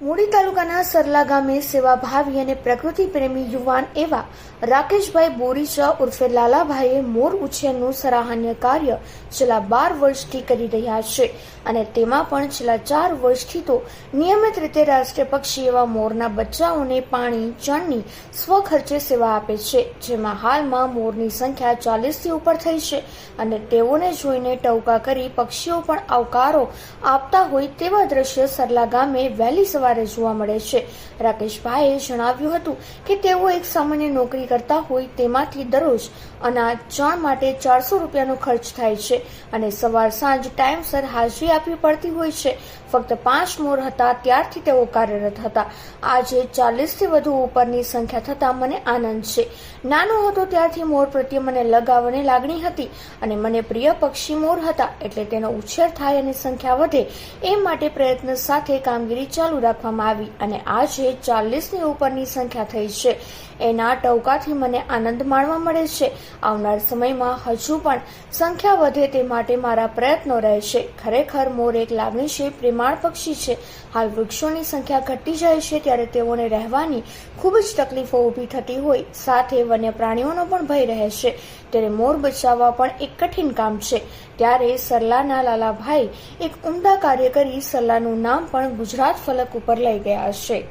મૂડી તાલુકાના સરલા ગામે સેવાભાવી અને પ્રકૃતિ પ્રેમી યુવાન એવા રાકેશભાઈ બોરીચા ઉર્ફે લાલાભાઈએ મોર ઉછેરનું સરાહનીય કાર્ય છેલ્લા બાર વર્ષથી કરી રહ્યા છે અને તેમાં પણ છેલ્લા ચાર વર્ષથી તો નિયમિત રીતે રાષ્ટ્રીય પક્ષી એવા મોરના બચ્ચાઓને પાણી, ચણની સ્વખર્ચે સેવા આપે છે, જેમાં હાલમાં મોરની સંખ્યા ચાલીસથી ઉપર થઈ છે અને તેઓને જોઈને ટવકા કરી પક્ષીઓ પણ આવકારો આપતા હોય તેવા દ્રશ્ય સરલા ગામે વહેલી સવારે જોવા મળે છે. રાકેશભાઈએ જણાવ્યું હતું કે તેઓ એક સામાન્ય નોકરી કરતા હોય તેમાંથી દરરોજ અનાજ ચણ માટે ચારસો રૂપિયાનો ખર્ચ થાય છે અને સવાર સાંજ ટાઈમસર હાજરી આપવી પડતી હોય છે. ફક્ત પાંચ મોર હતા ત્યારથી તેઓ કાર્યરત હતા. આજે ચાલીસથી વધુ ઉપરની સંખ્યા થતાં મને આનંદ છે. નાનો હતો ત્યારથી મોર પ્રત્યે મને લગાવ અને લાગણી હતી અને મને પ્રિય પક્ષી મોર હતા એટલે તેનો ઉછેર થાય અને સંખ્યા વધે એ માટે પ્રયત્ન સાથે કામગીરી ચાલુ રાખવામાં આવી અને આજે ચાલીસની ઉપરની સંખ્યા થઈ છે. એના ટવકાથી મને આનંદ માણવા મળે છે. આવનાર સમયમાં હજુ પણ સંખ્યા વધે તે માટે મારા પ્રયત્નો રહેશે. ખરેખર મોર એક લાગણી છે, પ્રેમાળ પક્ષી છે. હાલ વૃક્ષોની સંખ્યા ઘટી જાય છે ત્યારે તેઓને રહેવાની ખૂબ જ તકલીફો ઊભી થતી હોય. સાથે વન્ય પ્રાણીઓનો પણ ભય રહે છે. ત્યારે મોર બચાવવા પણ એક કઠિન કામ છે. ત્યારે સરલાના લાલાભાઈ એક ઉમદા કાર્ય કરી સરલાનું નામ પણ ગુજરાત ફલક ઉપર લઈ ગયા છે.